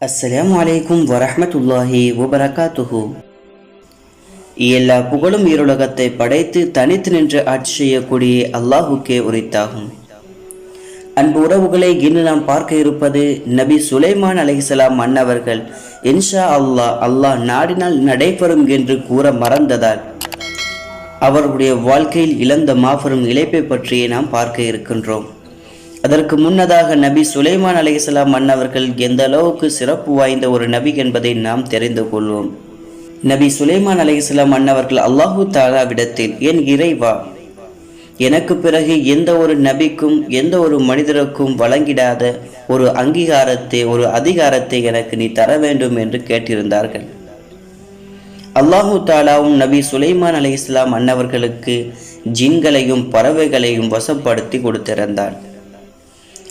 அஸ்ஸலாம் வலைக்கும் வரஹமத்துல்லாஹி வபரகாத்துஹு. எல்லா புகழும் ஈருலகத்தை படைத்து தனித்து நின்று ஆட்சி செய்யக்கூடிய அல்லாஹுக்கே உரித்தாகும் அன்பு உறவுகளை இன்று நாம் பார்க்க இருப்பது நபி சுலைமான் அலைஹிஸ்ஸலாம் மன்னவர்கள் இன்ஷா அல்லாஹ் அல்லாஹ் நாடினால் நடைபெறும் என்று கூற மறந்ததால் அவர்களுடைய வாழ்க்கையில் இழந்த மாபெரும் இழைப்பை பற்றியே நாம் பார்க்க இருக்கின்றோம் அதற்கு முன்னதாக நபி சுலைமான் அலைஹிஸ்ஸலாம் மன்னவர்கள் எந்த அளவுக்கு சிறப்பு வாய்ந்த ஒரு நபி என்பதை நாம் தெரிந்து கொள்வோம். நபி சுலைமான் அலைஹிஸ்ஸலாம் மன்னவர்கள் அல்லாஹு தாலாவிடத்தில் என் இறைவா எனக்கு பிறகு எந்த ஒரு நபிக்கும் எந்த ஒரு மனிதருக்கும் வழங்கிடாத ஒரு அங்கீகாரத்தை ஒரு அதிகாரத்தை எனக்கு நீ தர வேண்டும் என்று கேட்டிருந்தார்கள். அல்லாஹு தாலாவும் நபி சுலைமான் அலி இஸ்லாம் அன்னவர்களுக்கு ஜின்களையும் பறவைகளையும் வசப்படுத்தி கொடுத்திருந்தார்.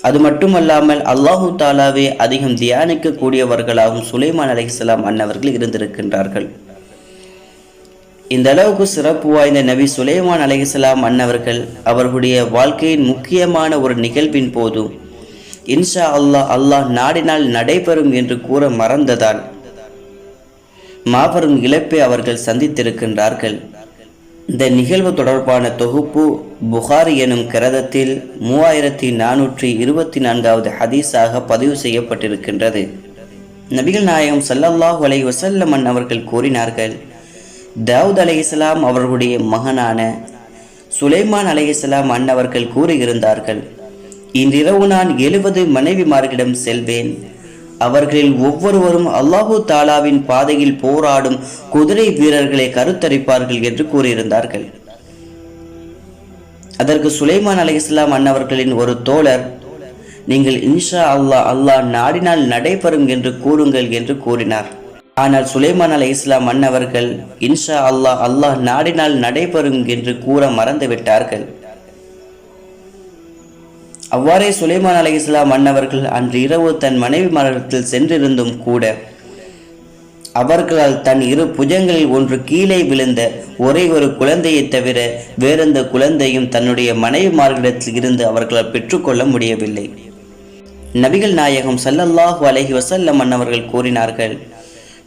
அது மட்டுமல்லாமல் அல்லாஹு தாலாவே அதிகம் தியானிக்க கூடியவர்களாகவும் சுலைமான் அலிஸ்லாம் அன்னவர்கள் இருந்திருக்கின்றார்கள். இந்த அளவுக்கு சிறப்பு வாய்ந்த நபி சுலைமான் அலைஹிஸ்லாம் அன்னவர்கள் அவர்களுடைய வாழ்க்கையின் முக்கியமான ஒரு நிகழ்வின் போது இன்ஷா அல்லாஹ் அல்லாஹ் நாடினால் நடைபெறும் என்று கூற மறந்ததால் மாபெரும் இழப்பை அவர்கள் சந்தித்திருக்கின்றார்கள். இந்த நிகழ்வு தொடர்பான தொகுப்பு புகாரி எனும் கிரதத்தில் மூவாயிரத்தி நானூற்றி இருபத்தி நான்காவது ஹதீஸாக பதிவு செய்யப்பட்டிருக்கின்றது. நபிகள் நாயகம் சல்லல்லாஹு அலை வசல்லமன் அவர்கள் கூறினார்கள் தாவூத் அலைஹிஸ்லாம் அவர்களுடைய மகனான சுலைமான் அலைஹிஸ்லாம் அன்னவர்கள் கூறியிருந்தார்கள் இன்றிரவு நான் எழுபது மனைவிமார்களிடம் செல்வேன். அவர்களில் ஒவ்வொருவரும் அல்லாஹு தாலாவின் பாதையில் போராடும் குதிரை வீரர்களை கருத்தரிப்பார்கள் என்று கூறியிருந்தார்கள். அதற்கு சுலைமான் அலி இஸ்லாம் அன்னவர்களின் ஒரு தோழர் நீங்கள் இன்ஷா அல்லா அல்லாஹ் நாடினால் நடைபெறும் என்று கூறுங்கள் என்று கூறினார். ஆனால் சுலைமான் அலி இஸ்லாம் அன்னவர்கள் இன்ஷா அல்லாஹ் அல்லாஹ் நாடினால் நடைபெறும் என்று கூற மறந்துவிட்டார்கள். அவ்வாறே சுலைமான் அலி இஸ்லாம் மன்னவர்கள் அன்று இரவு தன் மனைவி மரணத்தில் சென்றிருந்தும் கூட அவர்களால் தன் இரு புஜங்களில் ஒன்று கீழே விழுந்த ஒரே ஒரு குழந்தையை தவிர வேறெந்த குழந்தையும் தன்னுடைய மனைவிமார்களிடத்தில் இருந்து அவர்களால் பெற்றுக்கொள்ள முடியவில்லை. நபிகள் நாயகம் சல்லல்லாஹு அலஹி வசல்லம் அன்னவர்கள் கூறினார்கள்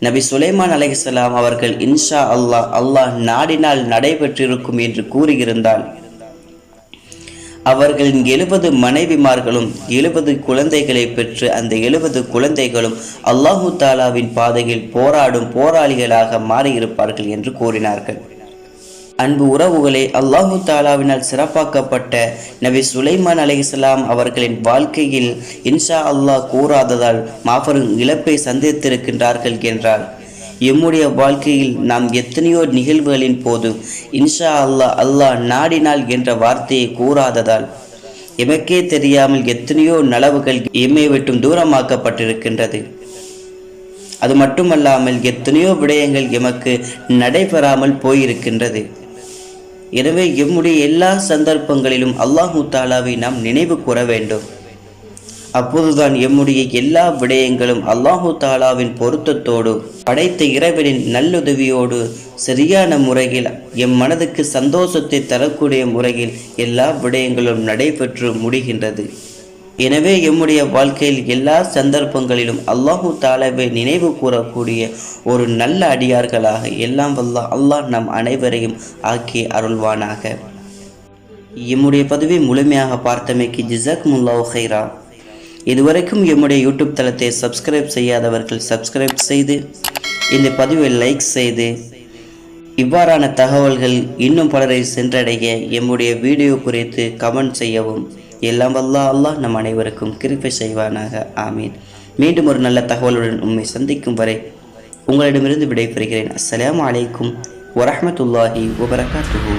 நபி சுலைமான் அலைஹிஸ்லாம் அவர்கள் இன்ஷா அல்லாஹ் அல்லாஹ் நாடினால் நடைபெற்றிருக்கும் என்று கூறியிருந்தால் அவர்களின் எழுபது மனைவிமார்களும் எழுபது குழந்தைகளை பெற்று அந்த எழுபது குழந்தைகளும் அல்லாஹு தாலாவின் பாதையில் போராடும் போராளிகளாக மாறியிருப்பார்கள் என்று கூறினார்கள். அன்பு உறவுகளை அல்லாஹு தாலாவினால் சிறப்பாக்கப்பட்ட நபி சுலைமான் அலைஹிஸ்லாம் அவர்களின் வாழ்க்கையில் இன்ஷா அல்லாஹ் கூறாததால் மாபெரும் இழப்பை சந்தித்திருக்கின்றார்கள் என்றார். எம்முடைய வாழ்க்கையில் நாம் எத்தனையோ நிகழ்வுகளின் போது இன்ஷா அல்லாஹ் அல்லாஹ் நாடினால் என்ற வார்த்தையை கூறாததால் எமக்கே தெரியாமல் எத்தனையோ நலவுகள் எம்மை விட்டும் தூரமாக்கப்பட்டிருக்கின்றது. அது மட்டுமல்லாமல் எத்தனையோ விடயங்கள் எமக்கு நடைபெறாமல் போயிருக்கின்றது. எனவே எம்முடைய எல்லா சந்தர்ப்பங்களிலும் அல்லாஹு தாலாவை நாம் நினைவு கூற வேண்டும். அப்போதுதான் எம்முடைய எல்லா விடயங்களும் அல்லாஹு தாலாவின் பொருத்தத்தோடு படைத்த இறைவனின் நல்லுதவியோடு சரியான முறையில் எம் மனதுக்கு சந்தோஷத்தை தரக்கூடிய முறையில் எல்லா விடயங்களும் நடைபெற்று முடிகின்றது. எனவே எம்முடைய வாழ்க்கையில் எல்லா சந்தர்ப்பங்களிலும் அல்லாஹு தாலாவை நினைவு கூறக்கூடிய ஒரு நல்ல அடியார்களாக எல்லாம் வல்ல அல்லாஹ் நம் அனைவரையும் ஆக்கி அருள்வானாக. எம்முடைய பதவி முழுமையாக பார்த்தமைக்கு ஜிசக் முல்லா ஹைரா இதுவரைக்கும் எம்முடைய யூடியூப் தளத்தை சப்ஸ்கிரைப் செய்யாதவர்கள் சப்ஸ்கிரைப் செய்து இந்த பதிவை லைக் செய்து இவ்வாறான தகவல்கள் இன்னும் பலரை சென்றடைய எம்முடைய வீடியோ குறித்து கமெண்ட் செய்யவும். எல்லாம் வல்லா அல்லாஹ் நம் அனைவருக்கும் கிருப்பை செய்வானாக ஆமீன். மீண்டும் ஒரு நல்ல தகவலுடன் உண்மை சந்திக்கும் வரை உங்களிடமிருந்து விடைபெறுகிறேன். அஸ்லாம் அலைக்கும் வரமத்துல்லாஹி வபரகாத்துஹு.